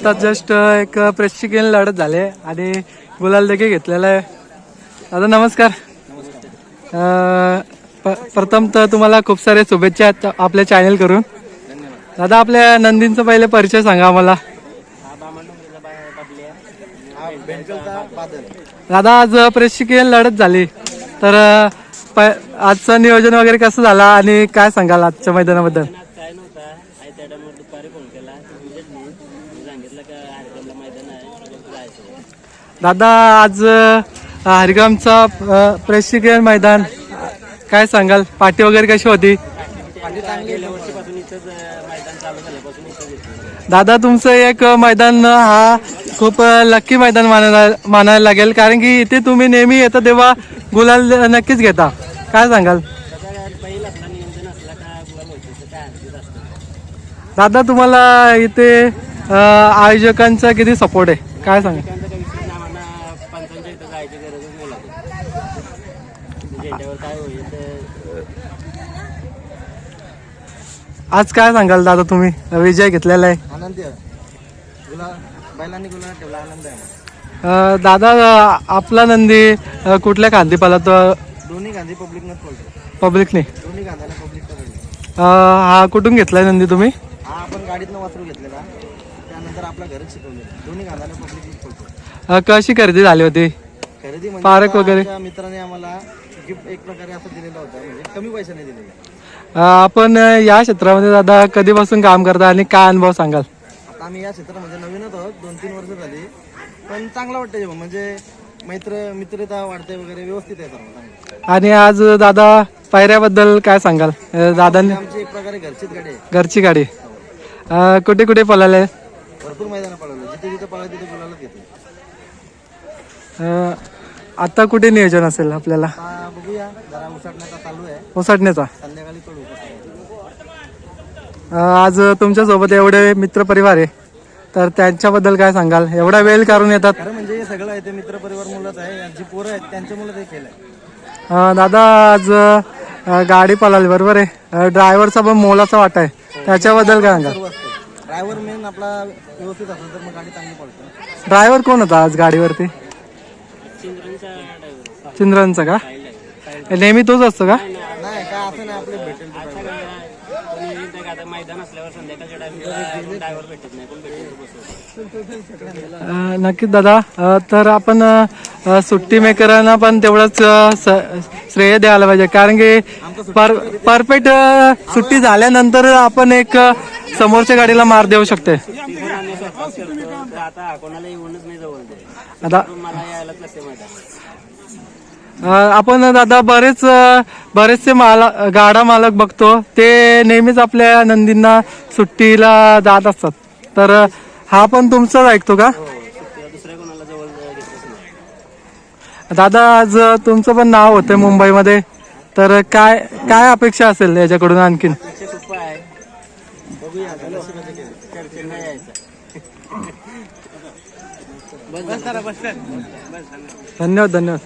आता जस्ट एक प्रेक्षकीय लढत झाले आणि गुलाल देखील घेतलेला आहे. दादा नमस्कार. अं, प- प्रथम तर तुम्हाला खूप सारे शुभेच्छा आहेत आपल्या चॅनल करून. दादा आपल्या नंदींचा पहिले परिचय सांगा आम्हाला. दादा आज प्रेक्षकीय लढत झाली. तर अं, प- आजचं नियोजन वगैरे कसं झालं आणि काय सांगाल आजच्या मैदानाबद्दल? आई त्या टायमावर दुपारी फोन केला. मी सांगितलं का हरकतला मैदान आहे. जायचं दादा आज अ, प्रेक्षणीय मैदान. काय सांगाल? पाठी वगैरे कशी होती? पाठी चांगली गेल्या वर्षीपासून इथंच अं, मैदान चालू झाल्यापासून इथंच येतो दादा तुमचं एक मैदान हा खूप लक्की मैदान मानायला मानायला लागेल. कारण की इथे तुम्ही नेहमी येता तेव्हा गुलाल नक्कीच घेता. काय सांगाल? त्याचा काय बैल असला नियोजन असला का गुलाल व्हायचं काय हरकत असतं दादा तुम्हाला इथे आयोजकांचा किती सपोर्ट आहे? काय सांगा? तर आज काय सांगाल दादा तुम्ही? विजय घेतलेला आहे. आनंदी आहे. गुलाल बैलांनी गुलाल ठेवला आनंद आहे अ, दादा आपला नंदी कुठल्या खांदी पाला दोन्ही गांधी बोलतो पब्लिकने दोन्ही गांधाला अ, हा कुठून घेतलाय नंदी तुम्ही? हा आपण गाडीतनं वासरू घेतलेला. त्यानंतर घरच शिकवलेला दोन्ही अ, कशी खरेदी झाली होती? खरेदी म्हणजे वगैरे? आमच्या मित्राने आम्हाला गिफ्ट एक प्रकारे असं दिलेलं होतं. म्हणजे कमी पैशाने दिलेलं. अ, आपण अ, या क्षेत्रामध्ये दादा कधीपासून काम करता आणि काय अनुभव सांगाल? आता आम्ही या क्षेत्रामध्ये नवीनच आहोत. दोन तीन वर्ष झाली. पण चांगलं वाटतं जेव्हा. म्हणजे मैत्र मित्रता वाढते वगैरे व्यवस्थित आहे सर्व चांगलं. आणि आज दादा पायऱ्याबद्दल काय सांगाल? अ, दादांनी आमची एक प्रकारे घरचीच गाडी आहे. घरची गाडी. अ, कुठे कुठे पळाले? भरपूर मैदानं पळवलं. जिथे जिथे पळालं तिथे घेतलं अ, आता कुठे नियोजन असेल आपल्याला? आता बघूया. जरा उसाटण्याचा चालू आहे. ओसाडण्याचा संध्याकाळी पडू अ, आज तुमच्यासोबत एवढे मित्र परिवार आहे. तर त्यांच्याबद्दल काय सांगाल? एवढा वेळ काढून येतात. खरं म्हणजे हे सगळं आहे ते मित्रपरिवार मुलंच आहे. पोरं आहेत त्यांच्या मुलं ते अ, दादा आज अ, गाडी पळाली. बरोबर आहे. ड्रायव्हरचा पण मोलाचा वाटा आहे. त्याच्याबद्दल काय सांगाल? सर्व. ड्रायव्हर मेन आपला व्यवस्थित असेल तर मग गाडी चांगली पळते. ड्रायव्हर कोण होता आज गाडीवरती? चिंद्रांचा का? नेहमी तोच असतो का? नाही काय असं नाही आपले भेटेल ते मैदान असल्यावर संध्याकाळच्या ड्रायव्हर भेटत नाही बसवतो. अ, नक्कीच दादा. अ, तर आपण अ, सुट्टी मेकरांना पण तेवढंच श्रेय द्यायला पाहिजे. कारण की पर परफेक्ट सुट्टी झाल्यानंतर आपण एक समोरच्या गाडीला मार देऊ शकते. आता आपण दादा बरेच बरेचसे माला गाडा मालक बघतो. ते नेहमीच आपल्या नंदींना सुट्टीला जात असतात. तर हा पण तुमचाच ऐकतो का? दादा आज तुमचं पण नाव होतं मुंबईमध्ये. तर काय काय अपेक्षा असेल याच्याकडून आणखीन? धन्यवाद धन्यवाद.